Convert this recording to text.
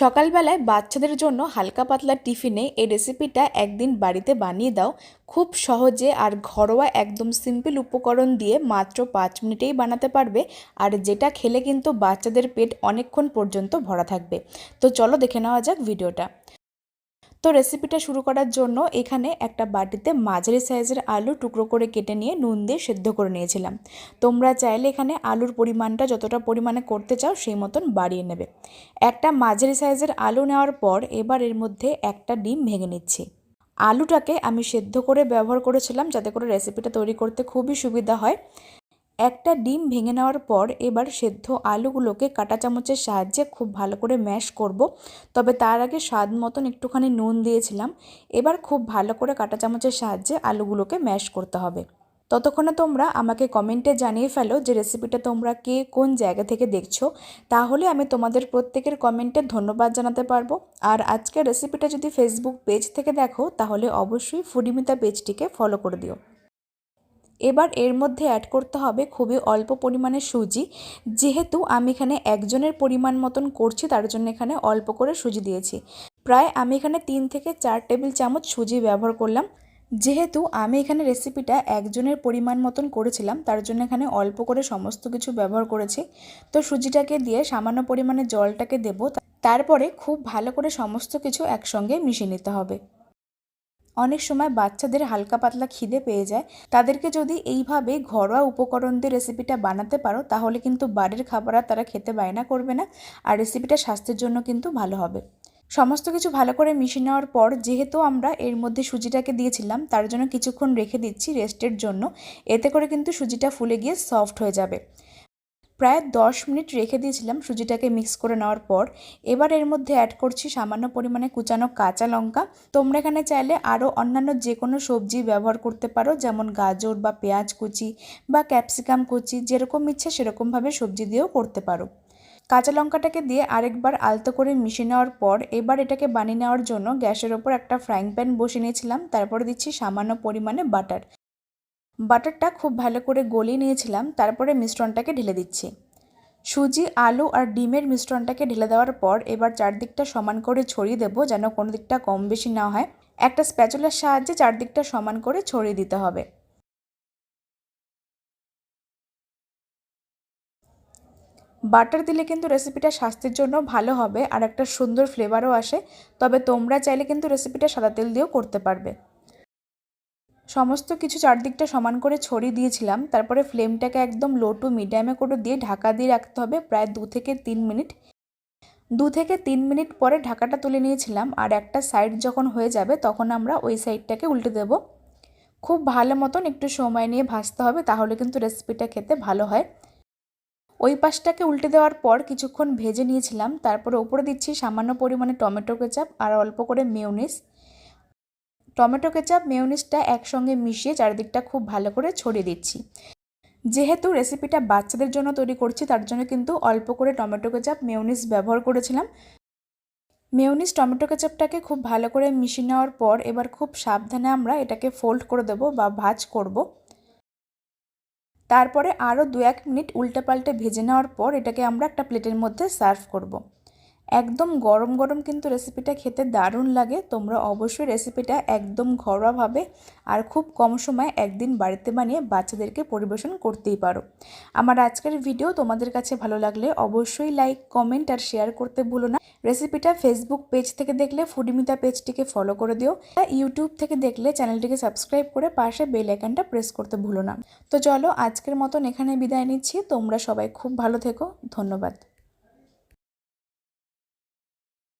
সকালবেলায় বাচ্চাদের জন্য হালকা পাতলা টিফিনে এই রেসিপিটা একদিন বাড়িতে বানিয়ে দাও। খুব সহজে আর ঘরোয়া একদম সিম্পল উপকরণ দিয়ে মাত্র পাঁচ মিনিটেই বানাতে পারবে। আর যেটা খেলে কিন্তু বাচ্চাদের পেট অনেকক্ষণ পর্যন্ত ভরা থাকবে। তো চলো দেখে নেওয়া যাক ভিডিওটা তো রেসিপিটা শুরু করার জন্য এখানে একটা বাটিতে মাঝারি সাইজের আলু টুকরো করে কেটে নিয়ে নুন দিয়ে সেদ্ধ করে নিয়েছিলাম। তোমরা চাইলে এখানে আলুর পরিমাণটা যতটা পরিমাণে করতে চাও সেই মতন বাড়িয়ে নেবে। একটা মাঝারি সাইজের আলু নেওয়ার পর এবার এর মধ্যে একটা ডিম ভেঙে নিচ্ছি। আলুটাকে আমি সেদ্ধ করে ব্যবহার করেছিলাম যাতে করে রেসিপিটা তৈরি করতে খুবই সুবিধা হয়। একটা ডিম ভেঙে নেওয়ার পর এবার সেদ্ধ আলুগুলোকে কাঁটা চামচের সাহায্যে খুব ভালো করে ম্যাশ করব। তবে তার আগে স্বাদ মতন একটুখানি নুন দিয়েছিলাম। এবার খুব ভালো করে কাঁটা চামচের সাহায্যে আলুগুলোকে ম্যাশ করতে হবে। ততক্ষণে তোমরা আমাকে কমেন্টে জানিয়ে ফেলো যে রেসিপিটা তোমরা কে কোন জায়গা থেকে দেখছ। তাহলে আমি তোমাদের প্রত্যেকের কমেন্টে ধন্যবাদ জানাতে পারব। আর আজকের রেসিপিটা যদি ফেসবুক পেজ থেকে দেখো, তাহলে অবশ্যই ফুডিমিতা পেজটিকে ফলো করে দিও। এবার এর মধ্যে অ্যাড করতে হবে খুবই অল্প পরিমাণে সুজি। যেহেতু আমি এখানে একজনের পরিমাণ মতন করছি, তার জন্য এখানে অল্প করে সুজি দিয়েছি। প্রায় আমি এখানে তিন থেকে চার টেবিল চামচ সুজি ব্যবহার করলাম। যেহেতু আমি এখানে রেসিপিটা একজনের পরিমাণ মতন করেছিলাম, তার জন্য এখানে অল্প করে সমস্ত কিছু ব্যবহার করেছি। তো সুজিটাকে দিয়ে সামান্য পরিমাণে জলটাকে দেব তারপরে খুব ভালো করে সমস্ত কিছু একসঙ্গে মিশিয়ে নিতে হবে। অনেক সময় বাচ্চাদের হালকা পাতলা খিদে পেয়ে যায়। তাদেরকে যদি এইভাবে ঘরোয়া উপকরণ দিয়ে রেসিপিটা বানাতে পারো, তাহলে কিন্তু বাড়ির খাবার আর তারা খেতে বায়না করবে না আর রেসিপিটা স্বাস্থ্যের জন্য কিন্তু ভালো হবে। সমস্ত কিছু ভালো করে মিশিয়ে নেওয়ার পর যেহেতু আমরা এর মধ্যে সুজিটাকে দিয়েছিলাম, তার জন্য কিছুক্ষণ রেখে দিচ্ছি রেস্টের জন্য। এতে করে কিন্তু সুজিটা ফুলে গিয়ে সফট হয়ে যাবে। প্রায় দশ মিনিট রেখে দিয়েছিলাম সুজিটাকে মিক্স করে নেওয়ার পর। এবার এর মধ্যে অ্যাড করছি সামান্য পরিমাণে কুচানো কাঁচা লঙ্কা। তোমরা এখানে চাইলে আরও অন্যান্য যে কোনো সবজি ব্যবহার করতে পারো, যেমন গাজর বা পেঁয়াজ কুচি বা ক্যাপসিকাম কুচি, যেরকম ইচ্ছে সেরকমভাবে সবজি দিয়েও করতে পারো। কাঁচা লঙ্কাটাকে দিয়ে আরেকবার আলতো করে মিশিয়ে নেওয়ার পর, এবার এটাকে বানিয়ে নেওয়ার জন্য গ্যাসের ওপর একটা ফ্রাইং প্যান বসিয়ে নিয়েছিলাম। তারপরে দিচ্ছি সামান্য পরিমাণে বাটার বাটারটা খুব ভালো করে গলিয়ে নিয়েছিলাম, তারপরে মিশ্রণটাকে ঢেলে দিচ্ছি। সুজি, আলু আর ডিমের মিশ্রণটাকে ঢেলে দেওয়ার পর এবার চারদিকটা সমান করে ছড়িয়ে দেবো যেন কোনো দিকটা কম বেশি না হয়। একটা স্প্যাচুলার সাহায্যে চারদিকটা সমান করে ছড়িয়ে দিতে হবে। বাটার দিলে কিন্তু রেসিপিটা স্বাস্থ্যের জন্য ভালো হবে আর একটা সুন্দর ফ্লেভারও আসে, তবে তোমরা চাইলে কিন্তু রেসিপিটা সাদা তেল দিয়েও করতে পারবে। সমস্ত কিছু চারদিকটা সমান করে ছড়িয়ে দিয়েছিলাম। তারপরে ফ্লেমটাকে একদম লো টু মিডিয়ামে করে দিয়ে ঢাকা দিয়ে রাখতে হবে প্রায় দু থেকে তিন মিনিট। দু থেকে তিন মিনিট পরে ঢাকাটা তুলে নিয়েছিলাম আর একটা সাইড যখন হয়ে যাবে তখন আমরা ওই সাইডটাকে উল্টে দেব। খুব ভালো মতন একটু সময় নিয়ে ভাজতে হবে তাহলে কিন্তু রেসিপিটা খেতে ভালো হয়। ওই পাশটাকে উল্টে দেওয়ার পর কিছুক্ষণ ভেজে নিয়েছিলাম। তারপরে ওপরে দিচ্ছি সামান্য পরিমাণে টমেটো কেচাপ আর অল্প করে মেয়নিস টমেটো কেচাপ মেয়নিসটা একসঙ্গে মিশিয়ে চারিদিকটা খুব ভালো করে ছড়িয়ে দিচ্ছি। যেহেতু রেসিপিটা বাচ্চাদের জন্য তৈরি করছি, তার জন্য কিন্তু অল্প করে টমেটো কেচাপ মেয়নিস ব্যবহার করেছিলাম। মেয়নিস টমেটো কেচাপটাকে খুব ভালো করে মিশিয়ে নেওয়ার পর এবার খুব সাবধানে আমরা এটাকে ফোল্ড করে দেব বা ভাজ করব। তারপরে আরও দু এক মিনিট উল্টে পাল্টে ভেজে নেওয়ার পর এটাকে আমরা একটা প্লেটের মধ্যে সার্ভ করব। একদম গরম গরম কিন্তু রেসিপিটা খেতে দারুণ লাগে। তোমরা অবশ্যই রেসিপিটা একদম ঘরোয়াভাবে আর খুব কম সময় একদিন বাড়িতে বানিয়ে বাচ্চাদেরকে পরিবেশন করতেই পারো। আমার আজকের ভিডিও তোমাদের কাছে ভালো লাগলে অবশ্যই লাইক কমেন্ট আর শেয়ার করতে ভুলো না। রেসিপিটা ফেসবুক পেজ থেকে দেখলে ফুডিমিতা পেজটিকে ফলো করে দিও। ইউটিউব থেকে দেখলে চ্যানেলটিকে সাবস্ক্রাইব করে পাশে বেল আইকনটা প্রেস করতে ভুলো না। তো চলো আজকের মতন এখানে বিদায় নিচ্ছি। তোমরা সবাই খুব ভালো থেকো। ধন্যবাদ।